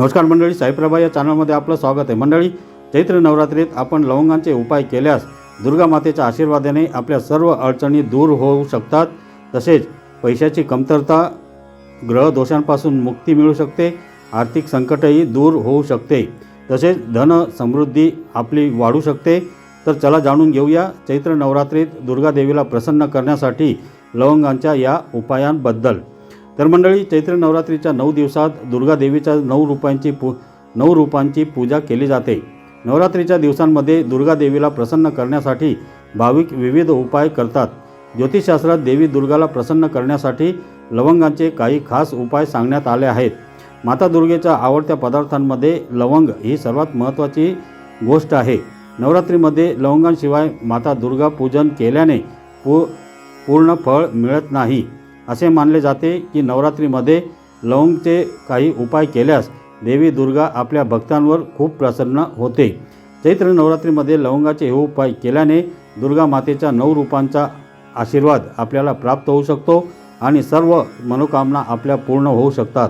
नमस्कार मंडळी साईप्रभा या चॅनलमध्ये आपलं स्वागत आहे. मंडळी चैत्र नवरात्रीत आपण लवंगांचे उपाय केल्यास दुर्गा मातेच्या आशीर्वादाने आपल्या सर्व अडचणी दूर होऊ शकतात. तसेच पैशाची कमतरता ग्रहदोषांपासून मुक्ती मिळू शकते. आर्थिक संकटही दूर होऊ शकते. तसेच धन समृद्धी आपली वाढू शकते. तर चला जाणून घेऊया चैत्र नवरात्रीत दुर्गादेवीला प्रसन्न करण्यासाठी लवंगांच्या या उपायांबद्दल. तर मंडळी चैत्र नवरात्रीच्या नऊ दिवसात दुर्गा देवीच्या नऊ रूपांची पू नऊ रूपांची पूजा केली जाते. नवरात्रीच्या दिवसांमध्ये दुर्गा देवीला प्रसन्न करण्यासाठी भाविक विविध उपाय करतात. ज्योतिषशास्त्रात देवी दुर्गाला प्रसन्न करण्यासाठी लवंगांचे काही खास उपाय सांगण्यात आले आहेत. माता दुर्गेच्या आवडत्या पदार्थांमध्ये लवंग ही सर्वात महत्त्वाची गोष्ट आहे. नवरात्रीमध्ये लवंगांशिवाय माता दुर्गा पूजन केल्याने पू पूर्ण फळ मिळत नाही. असे मानले जाते की नवरात्रीमध्ये लवंगचे काही उपाय केल्यास देवी दुर्गा आपल्या भक्तांवर खूप प्रसन्न होते. चैत्र नवरात्रीमध्ये लवंगाचे हे उपाय केल्याने दुर्गा मातेच्या नऊ रूपांचा आशीर्वाद आपल्याला प्राप्त होऊ शकतो आणि सर्व मनोकामना आपल्या पूर्ण होऊ शकतात.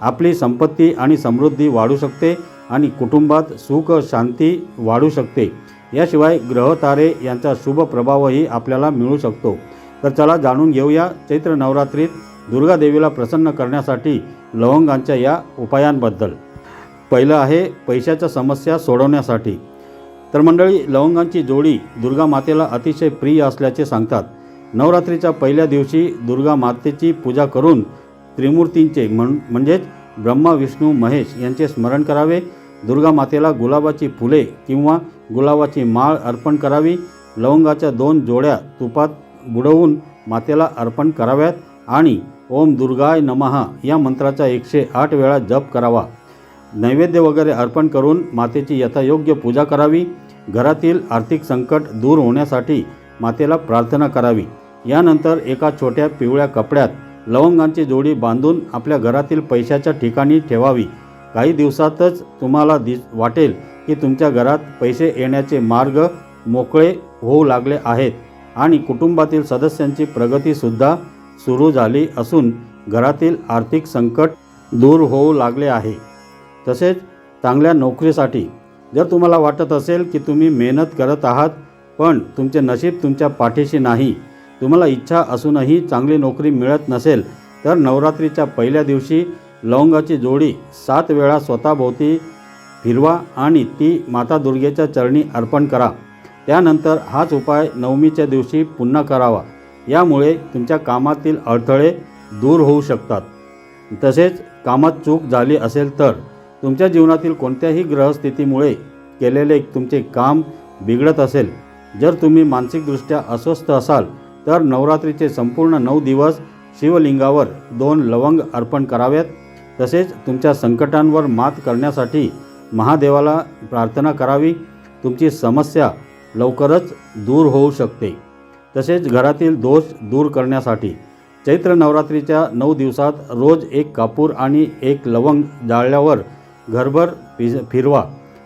आपली संपत्ती आणि समृद्धी वाढू शकते आणि कुटुंबात सुख शांती वाढू शकते. याशिवाय ग्रहतारे यांचा शुभ प्रभावही आपल्याला मिळू शकतो. तर चला जाणून घेऊया चैत्र नवरात्रीत दुर्गा देवीला प्रसन्न करण्यासाठी लवंगांच्या या उपायांबद्दल. पहिलं आहे पैशाच्या समस्या सोडवण्यासाठी. तर मंडळी लवंगांची जोडी दुर्गा मातेला अतिशय प्रिय असल्याचे सांगतात. नवरात्रीच्या पहिल्या दिवशी दुर्गा मातेची पूजा करून त्रिमूर्तींचे म्हण म्हणजेच ब्रह्मा विष्णू महेश यांचे स्मरण करावे. दुर्गा मातेला गुलाबाची फुले किंवा गुलाबाची माळ अर्पण करावी. लवंगाच्या दोन जोड्या तुपात बुडवून मातेला अर्पण कराव्यात आणि ओम दुर्गाय नमः या मंत्राचा एकशे आठ वेळा जप करावा. नैवेद्य वगैरे अर्पण करून मातेची यथायोग्य पूजा करावी. घरातील आर्थिक संकट दूर होण्यासाठी मातेला प्रार्थना करावी. यानंतर एका छोट्या पिवळ्या कपड्यात लवंगांची जोडी बांधून आपल्या घरातील पैशाच्या ठिकाणी ठेवावी. काही दिवसातच तुम्हाला दिस वाटेल की तुमच्या घरात पैसे येण्याचे मार्ग मोकळे होऊ लागले आहेत. आणि कुटुंबातील सदस्यांची प्रगतीसुद्धा सुरू झाली असून घरातील आर्थिक संकट दूर होऊ लागले आहे. तसेच चांगल्या नोकरीसाठी जर तुम्हाला वाटत असेल की तुम्ही मेहनत करत आहात पण तुमचे नशीब तुमच्या पाठीशी नाही तुम्हाला इच्छा असूनही चांगली नोकरी मिळत नसेल तर नवरात्रीच्या पहिल्या दिवशी लवंगाची जोडी सात वेळा स्वतःभोवती फिरवा आणि ती माता दुर्गेच्या चरणी अर्पण करा. त्यानंतर हाच उपाय नवमीच्या दिवशी पुन्हा करावा. यामुळे तुमच्या कामातील अडथळे दूर होऊ शकतात. तसेच कामात चूक झाली असेल तर तुमच्या जीवनातील कोणत्याही ग्रहस्थितीमुळे केलेले तुमचे काम बिघडत असेल. जर तुम्ही मानसिकदृष्ट्या अस्वस्थ असाल तर नवरात्रीचे संपूर्ण नऊ दिवस शिवलिंगावर दोन लवंग अर्पण कराव्यात तसेच तुमच्या संकटांवर मात करण्यासाठी महादेवाला प्रार्थना करावी. तुमची समस्या लवकरच दूर होऊ शकते. तसेच घरातील दोष दूर करण्यासाठी चैत्र नवरात्रीच्या नऊ दिवसात रोज एक कापूर आणि एक लवंग जाळल्यावर घरभर फि फिरवा.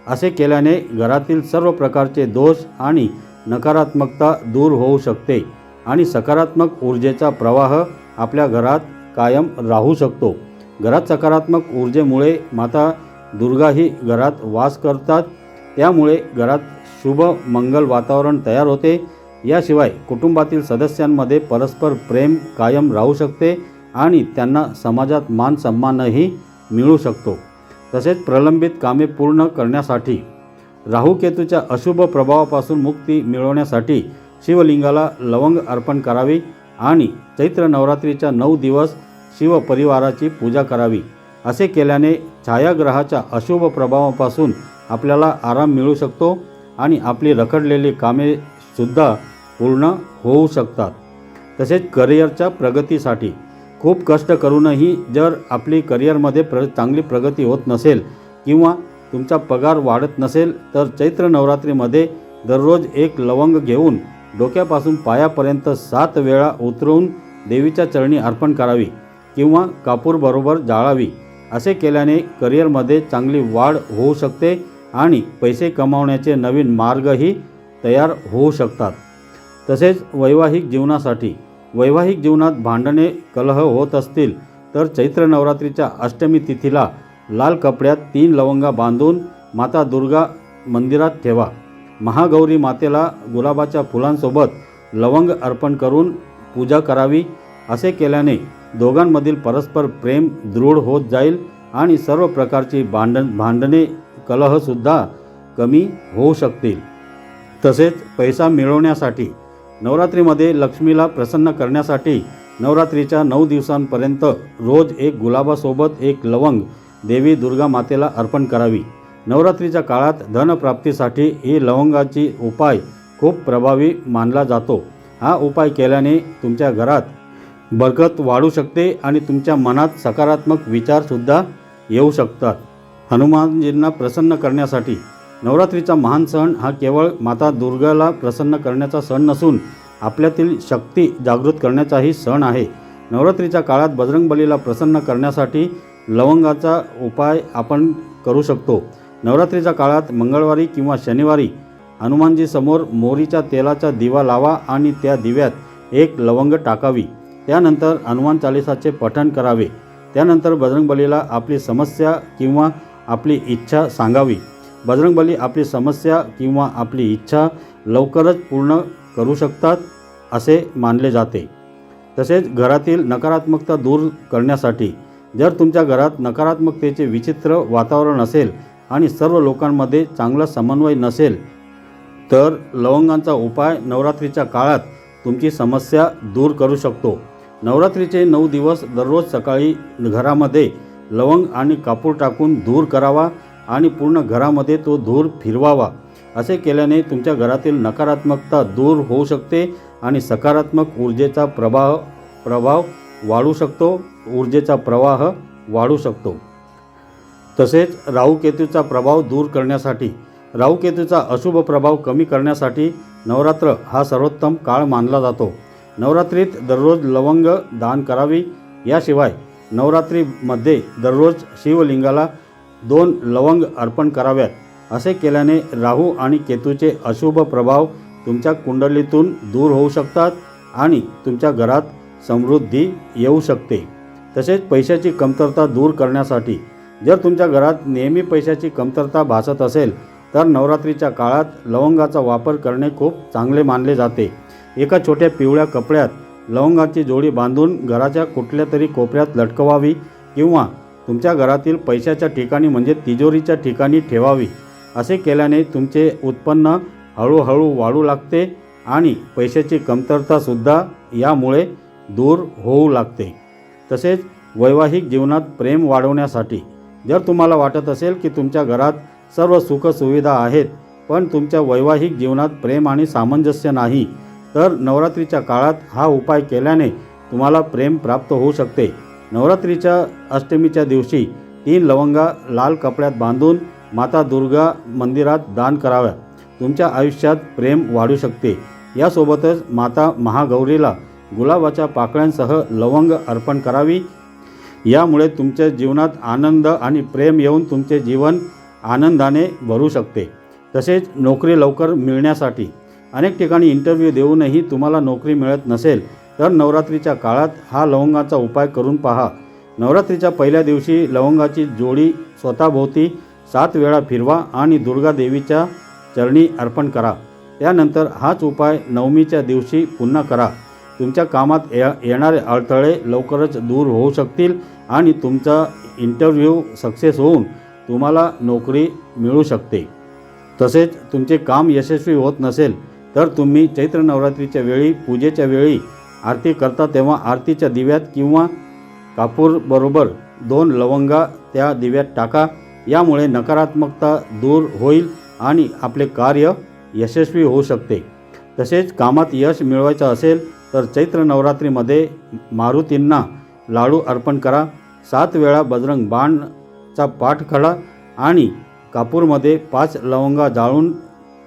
असे केल्याने घरातील सर्व प्रकारचे दोष आणि नकारात्मकता दूर होऊ शकते आणि सकारात्मक ऊर्जेचा प्रवाह आपल्या घरात कायम राहू शकतो. घरात सकारात्मक ऊर्जेमुळे माता दुर्गाही घरात वास करतात. त्यामुळे घरात शुभ मंगल वातावरण तयार होते. याशिवाय कुटुंबातील सदस्यांमध्ये परस्पर प्रेम कायम राहू शकते आणि त्यांना समाजात मान सन्मानही मिळू शकतो. तसेच प्रलंबित कामे पूर्ण करण्यासाठी राहुकेतूच्या अशुभ प्रभावापासून मुक्ती मिळवण्यासाठी शिवलिंगाला लवंग अर्पण करावी आणि चैत्र नवरात्रीच्या नऊ दिवस शिवपरिवाराची पूजा करावी. असे केल्याने छायाग्रहाच्या अशुभ प्रभावापासून आपल्याला आराम मिळू शकतो. आणि आपली रखडलेली कामेसुद्धा पूर्ण होऊ शकतात. तसेच करिअरच्या प्रगतीसाठी खूप कष्ट करूनही जर आपली करिअरमध्ये प्र चांगली प्रगती होत नसेल किंवा तुमचा पगार वाढत नसेल तर चैत्र नवरात्रीमध्ये दररोज एक लवंग घेऊन डोक्यापासून पायापर्यंत सात वेळा उतरवून देवीच्या चरणी अर्पण करावी किंवा कापूरबरोबर जाळावी असे केल्याने करिअरमध्ये चांगली वाढ होऊ शकते आणि पैसे कमावण्याचे नवीन मार्गही तयार होऊ शकतात. तसेच वैवाहिक जीवनासाठी वैवाहिक जीवनात भांडणे कलह होत असतील तर चैत्र नवरात्रीच्या अष्टमी तिथीला लाल कपड्यात तीन लवंगा बांधून माता दुर्गा मंदिरात ठेवा. महागौरी मातेला गुलाबाच्या फुलांसोबत लवंग अर्पण करून पूजा करावी असे केल्याने दोघांमधील परस्पर प्रेम दृढ होत जाईल आणि सर्व प्रकारची भांडण भांडणे कलहसुद्धा कमी होऊ शकतील. तसेच पैसा मिळवण्यासाठी नवरात्रीमध्ये लक्ष्मीला प्रसन्न करण्यासाठी नवरात्रीच्या नऊ दिवसांपर्यंत रोज एक गुलाबासोबत एक लवंग देवी दुर्गा मातेला अर्पण करावी. नवरात्रीच्या काळात धनप्राप्तीसाठी ही लवंगाची उपाय खूप प्रभावी मानला जातो. हा उपाय केल्याने तुमच्या घरात बरकत वाढू शकते आणि तुमच्या मनात सकारात्मक विचारसुद्धा येऊ शकतात. हनुमानजींना प्रसन्न करण्यासाठी. नवरात्रीचा महान सण हा केवळ माता दुर्गाला प्रसन्न करण्याचा सण नसून आपल्यातील शक्ती जागृत करण्याचाही सण आहे. नवरात्रीच्या काळात बजरंगबलीला प्रसन्न करण्यासाठी लवंगाचा उपाय आपण करू शकतो. नवरात्रीच्या काळात मंगळवारी किंवा शनिवारी हनुमानजीसमोर मोरीच्या तेलाचा दिवा लावा आणि त्या दिव्यात एक लवंग टाकावी. त्यानंतर हनुमान चालिसाचे पठण करावे. त्यानंतर बजरंगबलीला आपली समस्या किंवा आपली इच्छा सांगावी. बजरंगबली आपली समस्या किंवा आपली इच्छा लवकरच पूर्ण करू शकतात असे मानले जाते. तसेच घरातील नकारात्मकता दूर करण्यासाठी जर तुमच्या घरात नकारात्मकतेचे विचित्र वातावरण असेल आणि सर्व लोकांमध्ये चांगला समन्वय नसेल तर लवंगांचा उपाय नवरात्रीच्या काळात तुमची समस्या दूर करू शकतो. नवरात्रीचे नऊ दिवस दररोज सकाळी घरामध्ये लवंग आणि कापूर टाकून धूर करावा आणि पूर्ण घरामध्ये तो धूर फिरवावा. असे केल्याने तुमच्या घरातील नकारात्मकता दूर होऊ शकते आणि सकारात्मक ऊर्जेचा प्रभाव प्रभाव वाढू शकतो ऊर्जेचा प्रवाह वाढू शकतो. तसेच राहूकेतूचा प्रभाव दूर करण्यासाठी राहूकेतूचा अशुभ प्रभाव कमी करण्यासाठी नवरात्र हा सर्वोत्तम काळ मानला जातो. नवरात्रीत दररोज लवंग दान करावी याशिवाय नवरात्रीमध्ये दररोज शिवलिंगाला दोन लवंग अर्पण कराव्यात. असे केल्याने राहू आणि केतूचे अशुभ प्रभाव तुमच्या कुंडलीतून दूर होऊ शकतात आणि तुमच्या घरात समृद्धी येऊ शकते. तसेच पैशाची कमतरता दूर करण्यासाठी जर तुमच्या घरात नेहमी पैशाची कमतरता भासत असेल तर नवरात्रीच्या काळात लवंगाचा वापर करणे खूप चांगले मानले जाते. एका छोट्या पिवळ्या कपड्यात लवंगाची जोडी बांधून घराच्या कुठल्या तरी कोपऱ्यात लटकवावी किंवा तुमच्या घरातील पैशाच्या ठिकाणी म्हणजे तिजोरीच्या ठिकाणी ठेवावी. असे केल्याने तुमचे उत्पन्न हळूहळू वाढू लागते आणि पैशाची कमतरतासुद्धा यामुळे दूर होऊ लागते. तसेच वैवाहिक जीवनात प्रेम वाढवण्यासाठी जर तुम्हाला वाटत असेल की तुमच्या घरात सर्व सुखसुविधा आहेत पण तुमच्या वैवाहिक जीवनात प्रेम आणि सामंजस्य नाही तर नवरात्रीच्या काळात हा उपाय केल्याने तुम्हाला प्रेम प्राप्त होऊ शकते. नवरात्रीच्या अष्टमीच्या दिवशी तीन लवंगा लाल कपड्यात बांधून माता दुर्गा मंदिरात दान कराव्या. तुमच्या आयुष्यात प्रेम वाढू शकते. यासोबतच माता महागौरीला गुलाबाच्या पाकळ्यांसह लवंग अर्पण करावी. यामुळे तुमच्या जीवनात आनंद आणि प्रेम येऊन तुमचे जीवन आनंदाने भरू शकते. तसेच नोकरी लवकर मिळण्यासाठी अनेक ठिकाणी इंटरव्ह्यू देऊनही तुम्हाला नोकरी मिळत नसेल तर नवरात्रीच्या काळात हा लवंगाचा उपाय करून पहा. नवरात्रीच्या पहिल्या दिवशी लवंगाची जोडी स्वतःभोवती सात वेळा फिरवा आणि दुर्गा देवीच्या चरणी अर्पण करा. त्यानंतर हाच उपाय नवमीच्या दिवशी पुन्हा करा. तुमच्या कामात ये येणारे अडथळे लवकरच दूर होऊ शकतील आणि तुमचा इंटरव्ह्यू सक्सेस होऊन तुम्हाला नोकरी मिळू शकते. तसेच तुमचे काम यशस्वी होत नसेल तर तुम्ही चैत्र नवरात्रीच्या वेळी पूजेच्या वेळी आरती करता तेव्हा आरतीच्या दिव्यात किंवा कापूरबरोबर दोन लवंगा त्या दिव्यात टाका. यामुळे नकारात्मकता दूर होईल आणि आपले कार्य यशस्वी होऊ शकते. तसेच कामात यश मिळवायचं असेल तर चैत्र नवरात्रीमध्ये मारुतींना लाडू अर्पण करा. सात वेळा बजरंग बाणचा पाठ करा आणि कापूरमध्ये पाच लवंगा जाळून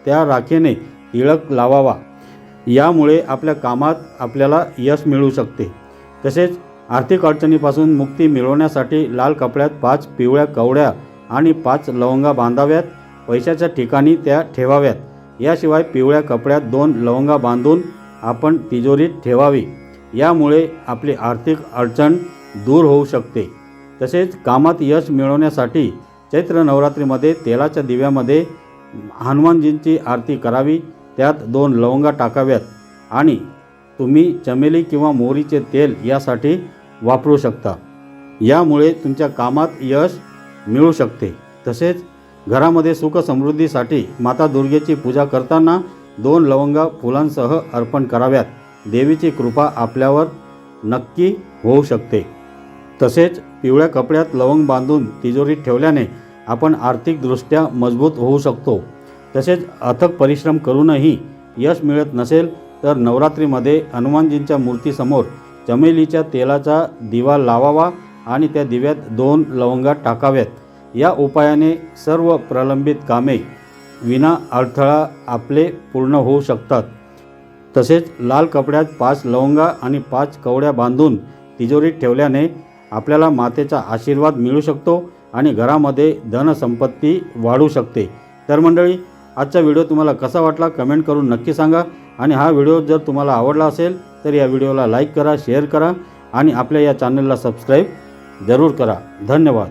त्या राखेने टिळक लावावा. यामुळे आपल्या कामात आपल्याला यश मिळू शकते. तसेच आर्थिक अडचणीपासून मुक्ती मिळवण्यासाठी लाल कपड्यात पाच पिवळ्या कवड्या आणि पाच लवंगा बांधाव्यात. पैशाच्या ठिकाणी त्या ठेवाव्यात. याशिवाय पिवळ्या कपड्यात दोन लवंगा बांधून आपण तिजोरीत ठेवावी. यामुळे आपली आर्थिक अडचण दूर होऊ शकते. तसेच कामात यश मिळवण्यासाठी चैत्र नवरात्रीमध्ये तेलाच्या दिव्यामध्ये हनुमानजींची आरती करावी. त्यात दोन लवंगा टाकाव्यात आणि तुम्ही चमेली किंवा मोहरीचे तेल यासाठी वापरू शकता. यामुळे तुमच्या कामात यश मिळू शकते. तसेच घरामध्ये सुख समृद्धीसाठी माता दुर्गेची पूजा करताना दोन लवंगा फुलांसह अर्पण कराव्यात. देवीची कृपा आपल्यावर नक्की होऊ शकते. तसेच पिवळ्या कपड्यात लवंग बांधून तिजोरीत ठेवल्याने आपण आर्थिकदृष्ट्या मजबूत होऊ शकतो. तसेच अथक परिश्रम करूनही यश मिळत नसेल तर नवरात्रीमध्ये हनुमानजींच्या मूर्तीसमोर चमेलीच्या तेलाचा दिवा लावावा आणि त्या दिव्यात दोन लवंगा टाकाव्यात. या उपायाने सर्व प्रलंबित कामे विना अडथळा आपले पूर्ण होऊ शकतात. तसेच लाल कपड्यात पाच लवंगा आणि पाच कवड्या बांधून तिजोरीत ठेवल्याने आपल्याला मातेचा आशीर्वाद मिळू शकतो आणि घरामध्ये धनसंपत्ती वाढू शकते. तर मंडळी आजचा व्हिडिओ तुम्हाला कसा वाटला कमेंट करून नक्की सांगा. आणि हा व्हिडिओ जर तुम्हाला आवडला असेल तर या व्हिडिओला लाईक करा शेअर करा आणि आपल्या या चॅनलला सबस्क्राईब जरूर करा. धन्यवाद.